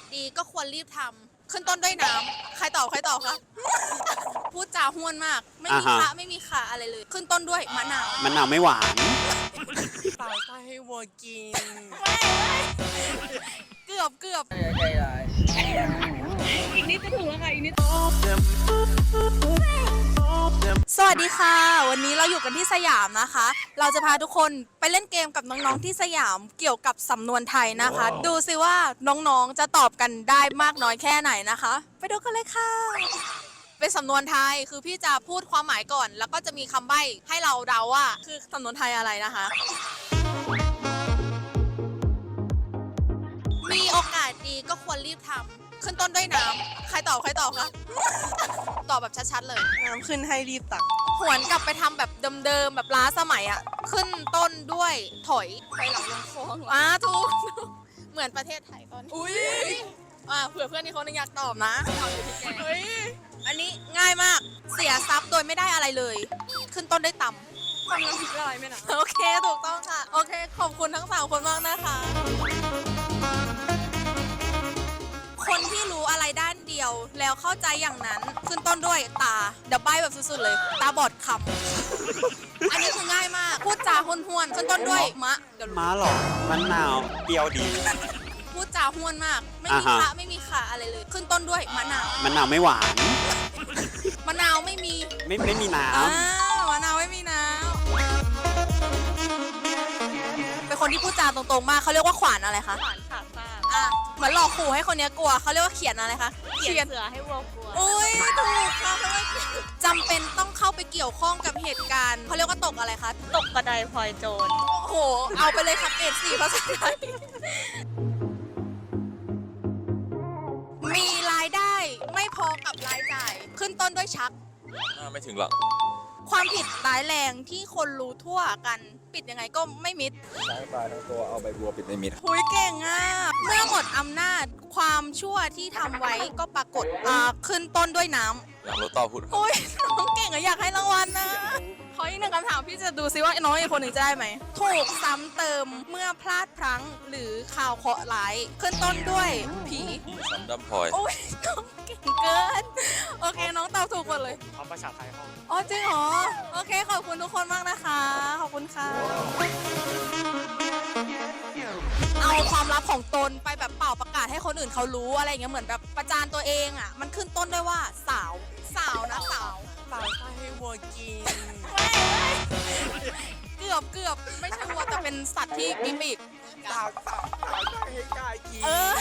สดีก็ควรรีบทำขึ้นต้นด้วยน้ำใครตอบใครตอบคะ พูดจาห้วนมาก ไม่มีอ่าฮะคะไม่มีค่ะอะไรเลย ขึ้นต้นด้วยมะนาวมันหนาวไม่หวานเปล่าใส่ให้วัวกิน เกือบเกือบใจร้ายอีกนิดจะถูกแล้วค่ะ อีกนิด สวัสดีค่ะ วันนี้เราอยู่กันที่สยามนะคะ เราจะพาทุกคนไปเล่นเกมกับน้องๆที่สยามเกี่ยวกับสำนวนไทยนะคะ ดูซิว่าน้องๆจะตอบกันได้มากน้อยแค่ไหนนะคะ ไปดูกันเลยค่ะ เป็นสำนวนไทยคือพี่จะพูดความหมายก่อน แล้วก็จะมีคำใบ้ให้เราเดาว่า คือสำนวนไทยอะไรนะคะ มีโอกาสดีก็ควรรีบทำ ขึ้นต้นด้วยน้ำใครตอบใครตอบคะ ตอบแบบชัดๆเลย น้ำขึ้นให้รีบตัก หวนกลับไปทำแบบเดิมๆแบบล้าสมัยอะขึ้นต้นด้วยถอยไปหลังลงคลองอ่าถูกเหมือนประเทศไทยตอนนี้อุ้ยอ่าเผื่อเพื่อนที่เขานึกอยากตอบนะเอาอยู่ที่แกเฮ้ยอันนี้ง่ายมากเสียทรัพย์โดยไม่ได้อะไรเลย ขึ้นต้นด้วยต่ำความน้ำพริกอะไรไม่นะ โอเค ถูกต้องค่ะ โอเค ขอบคุณทั้งสามคนมากนะคะ แล้วเข้าใจอย่างนั้น ขึ้นต้นด้วยตา เดี๋ยวใบแบบสุดๆเลย ตาบอดคำ อันนี้คือง่ายมาก พูดจาห้วนๆ ขึ้นต้นด้วยมะเดี๋ยวรู้ม้าหรอมันหนาวเปรี้ยวดี พูดจาห้วนมาก ไม่มีอ่าฮะคะไม่มีค่ะอะไรเลย ขึ้นต้นด้วยมะนาว มันหนาวไม่หวาน มะนาวไม่มี ไม่ไม่มีน้อ่ามะนาวไม่มีน้ำเป็นคนที่พูดจาตรงๆ มากเขาเรียกว่าขวานอะไรคะ ขวานขาซ่าอะเหมือนหลอกขู่ให้คนเนี้ยกลัวเขาเรียกว่าเขียนอะไรคะเขียนเสือให้วัวกลัว อุ้ยถูกค่ะเพราะว่าจำเป็นต้องเข้าไปเกี่ยวข้องกับเหตุการณ์เขาเรียกว่าตกอะไรคะตกกระไดพลอยโจร โอ้โห เอาไปเลยครับเอ็ดสี่ภาษาไทยมีรายได้ไม่พอกับรายจ่าย ขึ้นต้นด้วยชัก อ่าไม่ถึงหรอก ความผิดร้ายแรงที่คนรู้ทั่วกันปิดยังไงก็ไม่มิดใช้ปลาทั้งตัวเอาใบบัวปิดไม่มิดหุยเก่งอะเมื่อหมดอำนาจความชั่วที่ทำไว้ก็ปรากฏอ่าขึ้นต้นด้วยน้ำอย่างรถต่อพูดโอ้ยน้องเก่งอะอยากให้รางวัลนะ ขออีกหนึ่งคำถามพี่จะดูซิว่าน้องอีกคนหนึ่งจะได้ไหม ถูกซ้ำเติมเมื่อพลาดพลั้งหรือข่าวเคราะห์ร้ายขึ้นต้นด้วยผีซ้ำดำพลอย โอ้ยน้องเก่งเกิน โอเคน้องตอบถูกหมดเลยเอาภาษาไทยห้อง อ๋อจริงเหรอ โอเค ขอบคุณทุกคนมากนะคะ ขอบคุณค่ะ เอาความลับของตนไปแบบเป่าประกาศให้คนอื่นเขารู้อะไรอย่างเงี้ยเหมือนแบบประจานตัวเองอะ มันขึ้นต้นด้วยว่าสาว สาวนะสาว เปล่าใส่ให้วัวกิน เกือบเกือบไม่ใช่วัวแต่เป็นสัตว์ที่มีปีก เปล่าเปล่าเปล่าใส่ให้กายกินเออ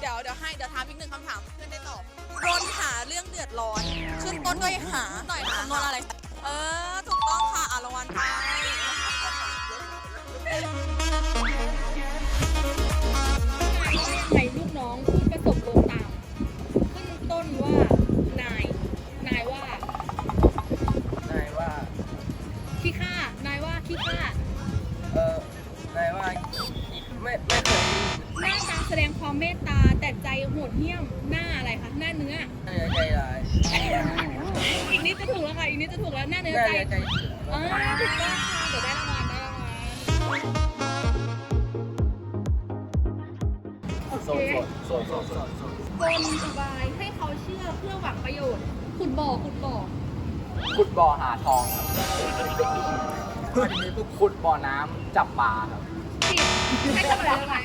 เดี๋ยวเดี๋ยวให้เดี๋ยวถามอีกหนึ่งคำถามเพื่อนได้ตอบรนหาเรื่องเดือดร้อน ขึ้นต้นด้วยหาหน่อยค่ะคำนวณอะไร เออ ถูกต้อง แสดงความเมตตาแต่ใจโหดเหี้ยมหน้าอะไรคะหน้าเนื้อน่าจะใจร้ายอีกนิดจะถูกแล้วค่ะอีกนิดจะถูกแล้วหน้าเนื้อใจจะใจเสืออ่าถูกต้องค่ะเดี๋ยวได้รางวัลได้รางวัลโอโสดโสดโสดโสดโสดกลอุบายให้เขาเชื่อเพื่อหวังประโยชน์ขุดบ่อขุดบ่อขุดบ่อหาทองครับทีนี้ปุ๊บขุดบ่อน้ำจับปลาครับ ผิดให้เฉลยเลยไหม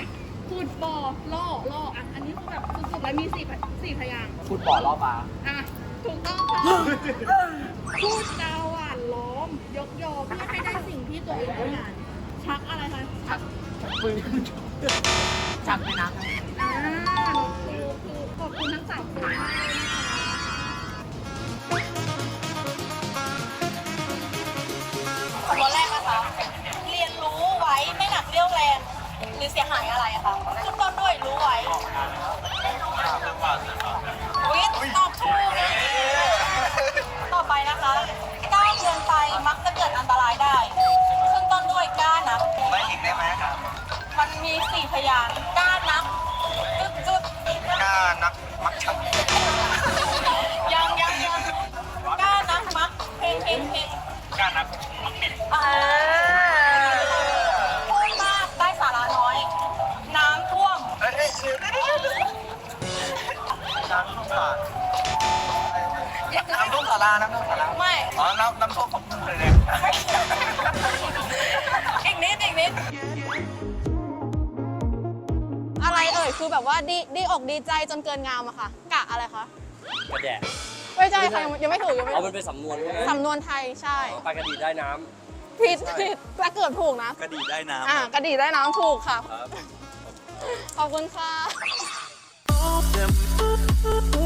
ขุดบ่อล่อล่ออะอันนี้คือแบบสุดๆแล้วมีสี่พสี่พยางค์ขุดบ่อล่อปลาอะถูกต้องค่ะพูดจาหวานล้อม ยกยอเพื่อให้ได้สิ่งที่ตัวเองต้องการชักอะไรคะชักชักปืนชักในน้ำครับอ่าคือคือขอบคุณทั้งสามคนมากเลยนะคะคำนวณแรกนะคะ เรียนรู้ไว้ไม่หนักเรี่ยวแรง หรือเสียหายอะไรอะคะขึ้นต้นด้วยรู้ไว้วิ ราน้ำท่วมสาราไม่อ๋อน้ำน้ำท่วมของมึงเลยเนี่ยอีกนิดอีกนิด อะไรเอ่ยคือแบบว่าดีดีอกดีใจจนเกินงามอะค่ะ กะอะไรคะกระแดะไม่ใช่ค่ะยังยังไม่ถูกยังไม่เอาถูมันกเป็นสำนวนใช่ไหมสำนวนไทยใช่ปลากระดีได้น้ผิดผิดแต่เกือบถูกนะ กระดีได้น้อะกระดีได้น้ำถูกค่ะำครับ ขอบคุณค่ะ Them